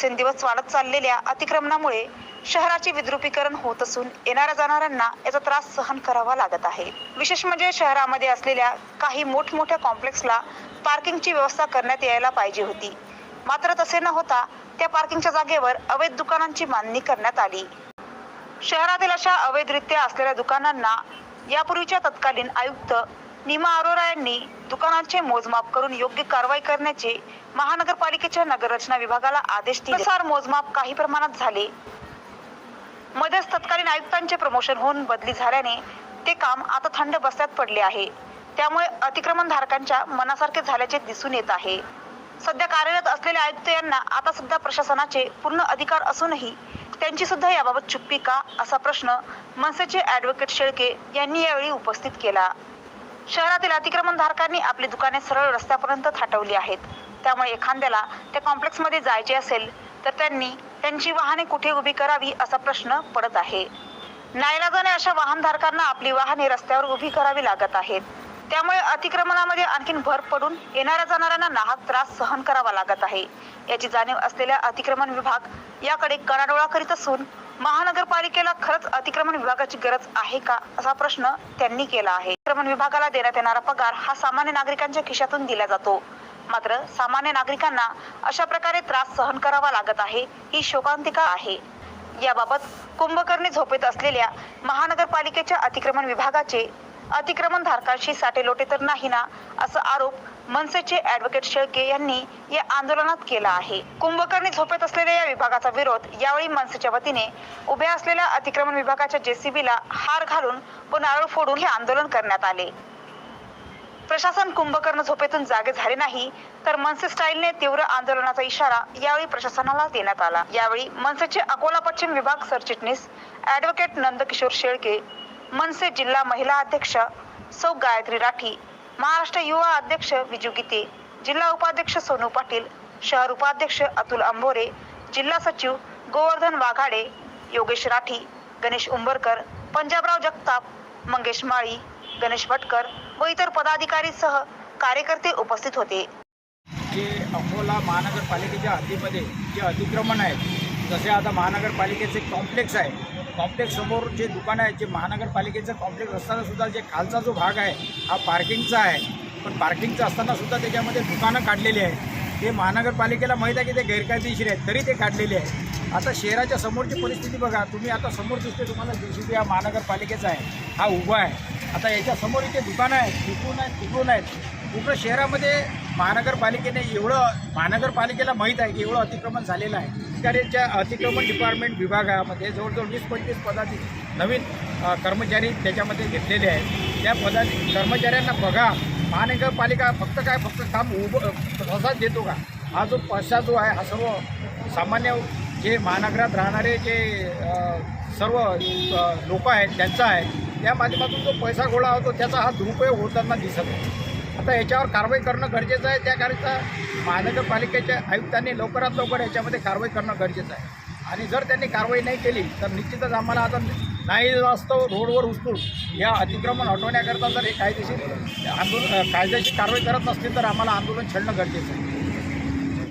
दिवसेंदिवस वाढत चाललेल्या अतिक्रमणामुळे शहराचे विद्रुपीकरण होत असून येणाऱ्या जाणाऱ्यांना याचा त्रास सहन करावा लागत आहे. विशेष म्हणजे शहरामध्ये असलेल्या काही मोठमोठ्या कॉम्प्लेक्सला पार्किंगची व्यवस्था करण्यात यायला पाहिजे होती. मात्र तसे न होता त्या पार्किंगच्या जागेवर अवैध दुकानांची मांडणी करण्यात आली. शहरातील अशा अवैधरित्या असलेल्या दुकानांना यापूर्वीच्या तत्कालीन आयुक्त निमा अरोरा यांनी दुकानांचे मोजमाप करून योग्य कारवाई करण्याचे महानगरपालिकेच्या नगररचना विभागाला आदेश दिले. त्यानुसार मोजमाप काही प्रमाणात झाले. मध्येच तत्कालीन आयुक्तांचे प्रमोशन होऊन बदली झाल्याने ते काम आता थंड बसल्यात पडले आहे. त्यामुळे अतिक्रमण धारकांच्या मनासारखे झाल्याचे दिसून येत आहे. सध्या कार्यरत असलेले आयुक्त यांना आता सुद्धा प्रशासनाचे पूर्ण अधिकार असूनही त्यांची सुद्धा याबाबत चुप्पी का असा प्रश्न मनसेचे ऍडव्होकेट शेळके यांनी यावेळी उपस्थित केला. शहरातील अतिक्रमण धारकांनी आपली दुकाने सरळ रस्त्यापर्यंत थाटवली आहेत. त्यामुळे एखाद्याला त्या कॉम्प्लेक्समध्ये जायचे असेल तर त्यांनी त्यांची वाहने कुठे उभी करावी असा प्रश्न पडत आहे. नाईलाजाने अशा वाहनधारकांना आपली वाहने रस्त्यावर उभी करावी लागत आहेत. त्यामुळे अतिक्रमणामध्ये आणखीन भर पडून येणाऱ्या जाणाऱ्यांना नाहक त्रास सहन करावा लागत आहे. याची जाणीव असलेल्या अतिक्रमण विभाग याकडे कडाडोळा करीत असून महानगरपालिकेला खरंच अतिक्रमण विभागाची गरज आहे का असा प्रश्न त्यांनी केला आहे. अतिक्रमण विभागाला देण्यात येणारा पगार हा सामान्य नागरिकांच्या खिशातून दिला जातो. मात्र सामान्य नागरिकांना अशा प्रकारे त्रास सहन करावा लागत आहे ही शोकांतिका आहे. याबाबत कुंभकर्णी झोपेत असलेल्या महानगरपालिकेच्या अतिक्रमण विभागाचे अतिक्रमण धारकांशी साठेलोटे तर नाही ना असा आरोप मनसेचे ऍडव्होकेट शेळके यांनी या आंदोलनात केला आहे. कुंभकर्णी झोपेत असलेल्या या विभागाचा विरोध यावेळी मनसेच्या वतीने उभ्या असलेल्या अतिक्रमण विभागाच्या जेसीबीला हार घालून व नारळ फोडून हे आंदोलन करण्यात आले. प्रशासन कुंभकर्ण झोपेतून जागे झाले नाही तर मनसे स्टाईलने तीव्र आंदोलनाचा इशारा यावेळी प्रशासनाला देण्यात आला. यावेळी मनसेचे अकोला पश्चिम विभाग सरचिटणीस ऍडव्होकेट नंदकिशोर शेळके मनसे जिल्हा महिला अध्यक्ष सौ गायत्री राठी महाराष्ट्र युवा अध्यक्ष विजू गीते जिल्हा उपाध्यक्ष सोनू पाटील शहर उपाध्यक्ष अतुल अंभोरे जिल्हा सचिव गोवर्धन वाघाडे योगेश राठी गणेश उंबरकर पंजाबराव जगताप मंगेश माळी गणेश भटकर व इतर पदाधिकारीसह कार्यकर्ते उपस्थित होते. जे अकोला महानगरपालिकेच्या हद्दीमध्ये जे अतिक्रमण आहेत जसे आता महानगरपालिकेचे कॉम्प्लेक्स आहे कॉम्प्लेक्स समोर जे दुकानं आहेत जे महानगरपालिकेचं कॉम्प्लेक्स असताना सुद्धा जे खालचा जो भाग आहे हा पार्किंगचा आहे. पण पार्किंगचा असताना सुद्धा त्याच्यामध्ये दुकानं काढलेली आहेत. ते महानगरपालिकेला माहीत आहे की ते गैरकायदेशीर आहेत तरी ते काढलेले आहे आता शहराच्या समोरची परिस्थिती बघा तुम्ही आता समोर दिसते तुम्हाला जे हा महानगरपालिकेचा आहे हा उभा आहे. आता याच्यासमोर इथे दुकानं आहेत तिकून आहेत तिकून आहेत. पूर्ण शहरामध्ये महानगरपालिकेने एवढं महानगरपालिकेला माहीत आहे की एवढं अतिक्रमण झालेलं आहे. त्याच्या अतिक्रमण डिपार्टमेंट विभागामध्ये जवळजवळ वीस पंचवीस पदाची नवीन कर्मचारी त्याच्यामध्ये घेतलेले आहेत. त्या पदा कर्मचाऱ्यांना बघा महानगरपालिका फक्त काय फक्त काम उभं तसाच देतो का? हा जो पैसा जो आहे हा सर्व सामान्य जे महानगरात राहणारे जे सर्व लोक आहेत त्यांचा आहे त्या माध्यमातून जो पैसा गोळा होतो त्याचा हा दुरुपयोग होताना दिसत आहे. आता याच्यावर कारवाई करणं गरजेचं आहे. त्याकरिता महानगरपालिकेच्या आयुक्तांनी लवकरात लवकर याच्यामध्ये कारवाई करणं गरजेचं आहे. आणि जर त्यांनी कारवाई नाही केली तर निश्चितच आम्हाला आता नाही असतो रोडवर उचलून या अतिक्रमण हटवण्याकरता जर हे कायदेशीर आंदोलन कायदेशीर कारवाई करत नसतील तर आम्हाला आंदोलन छेडणं गरजेचं आहे.